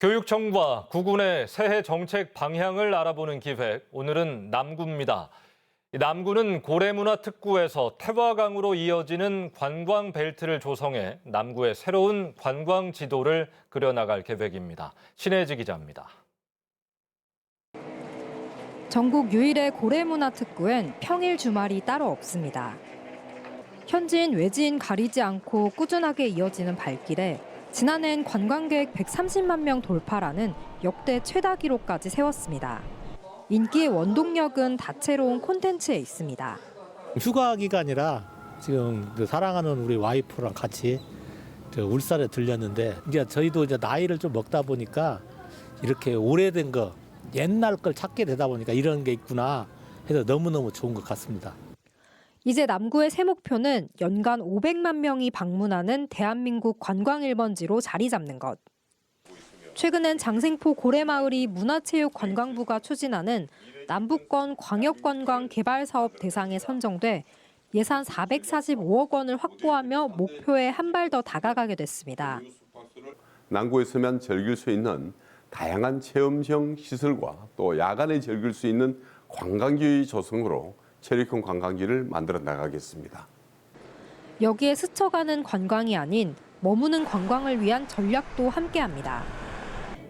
교육청과 구군의 새해 정책 방향을 알아보는 기획, 오늘은 남구입니다. 이 남구는 고래문화특구에서 태화강으로 이어지는 관광 벨트를 조성해 남구의 새로운 관광 지도를 그려나갈 계획입니다. 신혜지 기자입니다. 전국 유일의 고래문화특구엔 평일 주말이 따로 없습니다. 현지인 외지인 가리지 않고 꾸준하게 이어지는 발길에 지난해엔 관광객 130만 명 돌파라는 역대 최다 기록까지 세웠습니다. 인기의 원동력은 다채로운 콘텐츠에 있습니다. 휴가 기간이라 지금 그 사랑하는 우리 와이프랑 같이 저 울산에 들렸는데 이제 저희도 이제 나이를 좀 먹다 보니까 이렇게 오래된 거 옛날 걸 찾게 되다 보니까 이런 게 있구나 해서 너무너무 좋은 것 같습니다. 이제 남구의 새 목표는 연간 500만 명이 방문하는 대한민국 관광 1번지로 자리 잡는 것. 최근엔 장생포 고래마을이 문화체육관광부가 추진하는 남북권 광역관광 개발 사업 대상에 선정돼 예산 445억 원을 확보하며 목표에 한 발 더 다가가게 됐습니다. 남구에 서면 즐길 수 있는 다양한 체험형 시설과 또 야간에 즐길 수 있는 관광지 조성으로 체력형 관광지를 만들어 나가겠습니다. 여기에 스쳐가는 관광이 아닌 머무는 관광을 위한 전략도 함께합니다.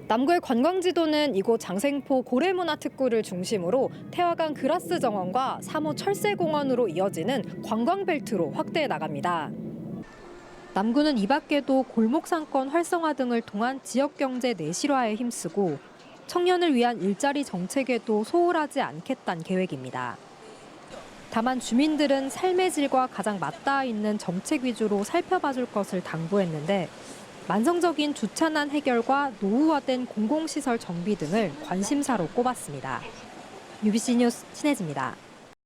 남구의 관광지도는 이곳 장생포 고래문화특구를 중심으로 태화강 그라스 정원과 3호 철새공원으로 이어지는 관광벨트로 확대해 나갑니다. 남구는 이 밖에도 골목상권 활성화 등을 통한 지역경제 내실화에 힘쓰고 청년을 위한 일자리 정책에도 소홀하지 않겠다는 계획입니다. 다만 주민들은 삶의 질과 가장 맞닿아 있는 정책 위주로 살펴봐 줄 것을 당부했는데 만성적인 주차난 해결과 노후화된 공공시설 정비 등을 관심사로 꼽았습니다. UBC 뉴스 신혜지입니다.